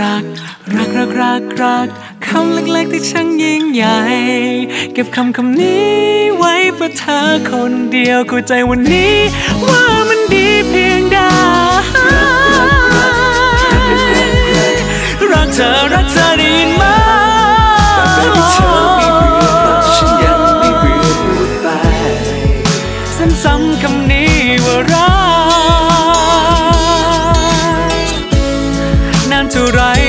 รัก รักรักรักรักคำเล็กๆที่ช่างยิ่งใหญ่ เก็บคำคำนี้ไว้เพื่อเธอคนเดียวคู่ใจวันนี้ว่า to write